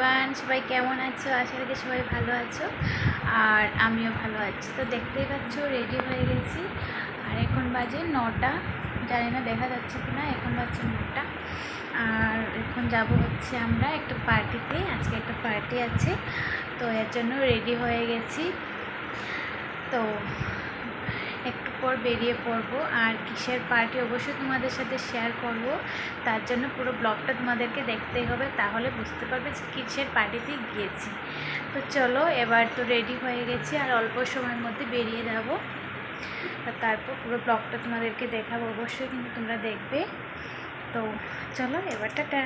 Everyone সবাই কেমন আছো? আশা করি সবাই ভালো আছো। আর আমিও ভালো আছি। তো দেখতেই পাচ্ছ রেডি হয়ে গেছি। আর এখন বাজে নটা। জানি না, দেখা যাচ্ছে কি না এখন বাজছে নটা। আর এখন যাব হচ্ছে আমরা একটা পার্টিতে। আজকে একটা পার্টি আছে। তো এর জন্য রেডি হয়ে গেছি। তো একটু পর বেরিয়ে পড়ব। আর কিসের পার্টি অবশ্যই তোমাদের সাথে শেয়ার করব। তার জন্য পুরো ব্লগটা তোমাদেরকে দেখতেই হবে, তাহলে বুঝতে পারবে যে কিসের পার্টিতে গিয়েছি। তো চলো, এবার তো রেডি হয়ে গেছি, আর অল্প সময়ের মধ্যে বেরিয়ে যাব। তারপর পুরো ব্লগটা তোমাদেরকে দেখাবো, অবশ্যই কিন্তু তোমরা দেখবে। তো চলো, এবার টাটা।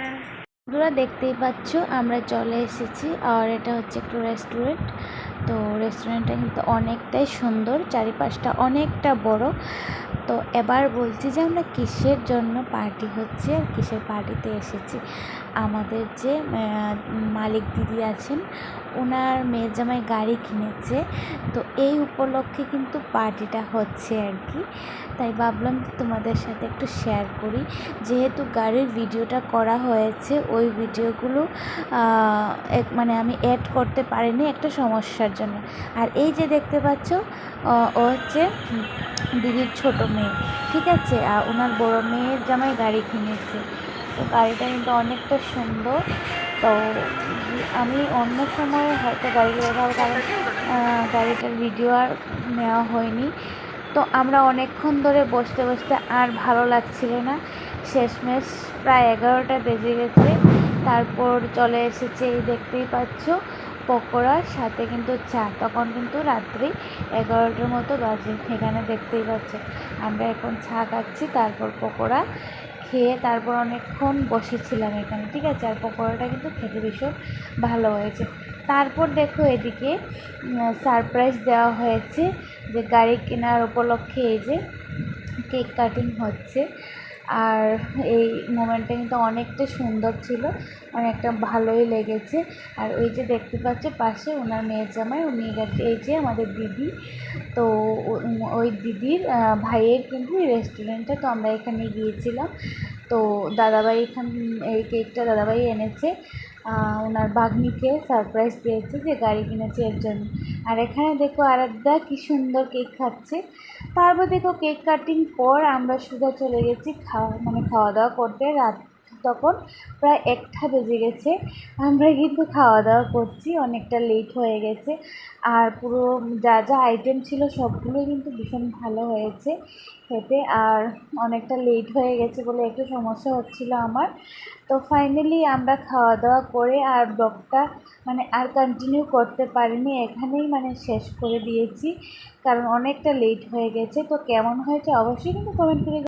বন্ধুরা দেখতেই পাচ্ছ, আমরা চলে এসেছি আর এটা হচ্ছে একটু রেস্টুরেন্ট তো রেস্টুরেন্টটা কিন্তু অনেকটাই সুন্দর, চারিপাশটা অনেকটা বড়। তো এবার বলছি যে আমরা কিসের জন্য পার্টি হচ্ছে আর কিসের পার্টিতে এসেছি? আমাদের যে মালিক দিদি আছেন ওনার মেয়ের জামাই গাড়ি কিনেছে, তো এই উপলক্ষে কিন্তু পার্টিটা হচ্ছে আর কি। তাই ভাবলাম তোমাদের সাথে একটু শেয়ার করি। যেহেতু গাড়ির ভিডিওটা করা হয়েছে, ওই ভিডিওগুলো এক মানে আমি অ্যাড করতে পারিনি একটা সমস্যার জন্য। আর এই যে দেখতে পাচ্ছ ও হচ্ছে দিদির ছোট মেয়ে। ঠিক আছে আর ওনার বড় মেয়ের জামাই গাড়ি কিনেছে। তো গাড়িটা কিন্তু অনেকটা সুন্দর। তো আমি অন্য সময় হয়তো গাড়ি দেখাবো কারণ গাড়িটার ভিডিও আর নেওয়া হয়নি। তো আমরা অনেকক্ষণ ধরে বসতে বসতে আর ভালো লাগছিল না। শেষমেশ প্রায় এগারোটা বেজে গেছে। তারপর চলে এসেছে, এই দেখতেই পাচ্ছ। পকোড়ার সাথে কিন্তু চা। তখন কিন্তু রাত্রি এগারোটার মতো বাজে, এখানে দেখতেই পাচ্ছে আমরা এখন চা খাচ্ছি, তারপর পকোড়া খেয়ে তারপর অনেকক্ষণ বসেছিলাম এখানে, ঠিক আছে? আর পকোড়াটা কিন্তু খেতে ভীষণ ভালো হয়েছে। তারপর দেখো এদিকে সারপ্রাইজ দেওয়া হয়েছে যে গাড়ি কেনার উপলক্ষে এই যে কেক কাটিং হচ্ছে। আর এই মোমেন্টটা কিন্তু অনেকটা সুন্দর ছিল, অনেকটা ভালোই লেগেছে। আর ওই যে দেখতে পাচ্ছে পাশে ওনার মেয়ের জামাই উনি গেছে, এই যে আমাদের দিদি। তো ওই দিদির ভাইয়ের কিন্তু রেস্টুরেন্টটা তো আমরা এখানে গিয়েছিলাম। তো দাদাভাই এখান, এই কেকটা দাদাভাই এনেছে। ওনার বাগ্নিকে সারপ্রাইজ দিয়েছে যে গাড়ি কিনেছে এর জন্য আর এখানে দেখো আরাধ্যা কী সুন্দর কেক খাচ্ছে। তারপর দেখো কেক কাটিং পর আমরা সোজা চলে গেছি খাওয়া মানে খাওয়া দাওয়া করতে। রাত তখন প্রায় একটা বেজে গেছে। আমরা কিন্তু খাওয়া দাওয়া করছি, অনেকটা লেট হয়ে গেছে। আর পুরো যা যা আইটেম ছিল সবগুলোই কিন্তু ভীষণ ভালো হয়েছে খেতে। আর অনেকটা লেট হয়ে গেছে বলে একটু সমস্যা হচ্ছিল আমার। তো ফাইনালি আমরা খাওয়া দাওয়া করে আর ব্লগটা মানে আর কন্টিনিউ করতে পারিনি। এখানেই মানে শেষ করে দিয়েছি। কারণ অনেকটা লেট হয়ে গেছে। তো কেমন হয়েছে অবশ্যই কিন্তু কমেন্ট করে